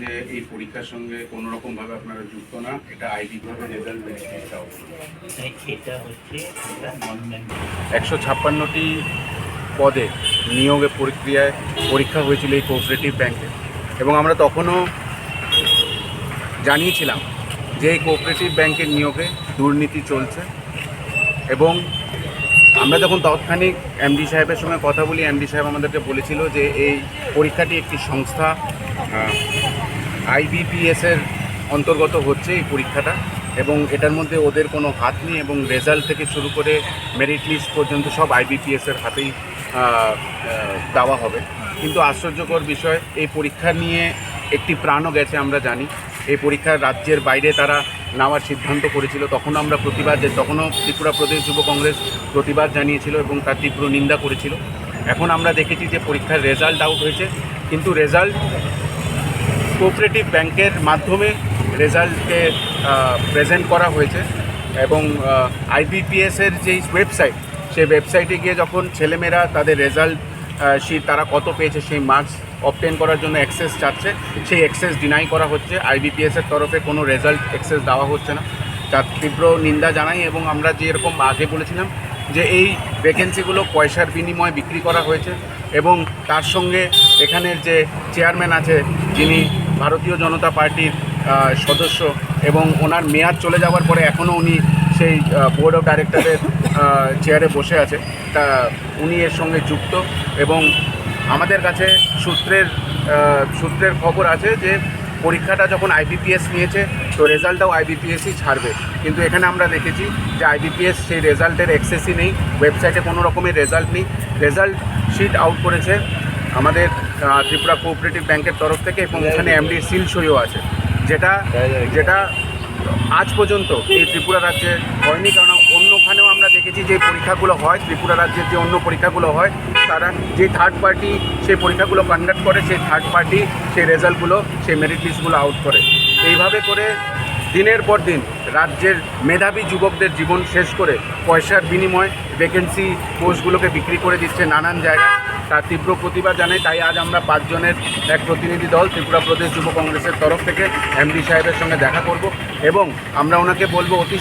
যে এই পরীক্ষার সঙ্গে কোনো রকম ভাবে আপনারা যুক্ত না এটা আইডি ভাবে রেজাল্ট বেরিয়েছে এটা হচ্ছে একশো ছাপ্পান্নটি পদে নিয়োগের প্রক্রিয়ায় পরীক্ষা হয়েছিল এই কোঅপারেটিভ ব্যাংকে এবং আমরা তখনও জানিয়েছিলাম যে কোঅপারেটিভ ব্যাংকের নিয়োগে দুর্নীতি চলছে এবং আমরা যখন তৎক্ষণিক এমডি সাহেবের সঙ্গে কথা বলি এমডি সাহেব আমাদেরকে বলেছিল যে এই পরীক্ষাটি একটি সংস্থা আইবিপিএসের অন্তর্গত হচ্ছে এই পরীক্ষাটা এবং এটার মধ্যে ওদের কোনো হাত নেই এবং রেজাল্ট থেকে শুরু করে মেরিট লিস্ট পর্যন্ত সব আইবিপিএসের হাতেই দেওয়া হবে। কিন্তু আশ্চর্যকর বিষয়, এই পরীক্ষা নিয়ে একটি প্রাণও গেছে আমরা জানি। এই পরীক্ষার রাজ্যের বাইরে তারা নেওয়ার সিদ্ধান্ত করেছিল। তখনও আমরা প্রতিবাদ তখনও ত্রিপুরা প্রদেশ যুব কংগ্রেস প্রতিবাদ জানিয়েছিল এবং তার তীব্র নিন্দা করেছিল। এখন আমরা দেখেছি যে পরীক্ষার রেজাল্ট আউট হয়েছে। কিন্তু রেজাল্ট কোঅপারেটিভ ব্যাংকের মাধ্যমে রেজাল্টকে প্রেজেন্ট করা হয়েছে এবং আইবিপিএসের যেই ওয়েবসাইট সেই ওয়েবসাইটে গিয়ে যখন ছেলেমেয়েরা তাদের রেজাল্ট শিট তারা কত পেয়েছে, সেই মার্কস অবটেন করার জন্য অ্যাক্সেস চাচ্ছে। সেই অ্যাক্সেস ডিনাই করা হচ্ছে। আইবিপিএসের তরফে কোনো রেজাল্ট অ্যাক্সেস দেওয়া হচ্ছে না। তার তীব্র নিন্দা জানাই এবং আমরা যেরকম আগে বলেছিলাম যে এই ভ্যাকেন্সিগুলো পয়সার বিনিময়ে বিক্রি করা হয়েছে এবং তার সঙ্গে এখানের যে চেয়ারম্যান আছে, যিনি ভারতীয় জনতা পার্টির সদস্য এবং ওনার মেয়াদ চলে যাওয়ার পরে এখনও উনি সেই বোর্ড অফ ডাইরেক্টরের চেয়ারে বসে আছে। তা উনি এর সঙ্গে যুক্ত এবং আমাদের কাছে সূত্রের সূত্রের খবর আছে যে পরীক্ষাটা যখন আইবিপিএস নিয়েছে তো রেজাল্টটাও আইবিপিএসই ছাড়বে। কিন্তু এখানে আমরা দেখেছি যে আইবিপিএস সেই রেজাল্টের অ্যাক্সেসই নেই ওয়েবসাইটে কোনো রকমের রেজাল্ট নেই। রেজাল্ট শিট আউট করেছে আমাদের ত্রিপুরা কোঅপারেটিভ ব্যাংকের তরফ থেকে এবং ওখানে এমডি সিল সইও আছে। যেটা যেটা আজ পর্যন্ত এই ত্রিপুরা রাজ্যে হয়নি কারণ অন্যখানেও দেখেছি যে পরীক্ষাগুলো হয়, ত্রিপুরা রাজ্যের যে অন্য পরীক্ষাগুলো হয়, তারা যে থার্ড পার্টি সেই পরীক্ষাগুলো কন্ডাক্ট করে, সেই থার্ড পার্টি সেই রেজাল্টগুলো সেই মেরিট লিস্টগুলো আউট করে। এইভাবে করে দিনের পর দিন রাজ্যের মেধাবী যুবকদের জীবন শেষ করে পয়সার বিনিময়ে ভ্যাকেন্সি পোস্টগুলোকে বিক্রি করে দিচ্ছে নানান জায়গায়। তার তীব্র প্রতিবাদ জানাই, তাই আজ আমরা পাঁচজনের এক প্রতিনিধি দল, ত্রিপুরা প্রদেশ যুব কংগ্রেসের তরফ থেকে এমডি সাহেবের সঙ্গে দেখা করব এবং আমরা ওনাকে বলব অতি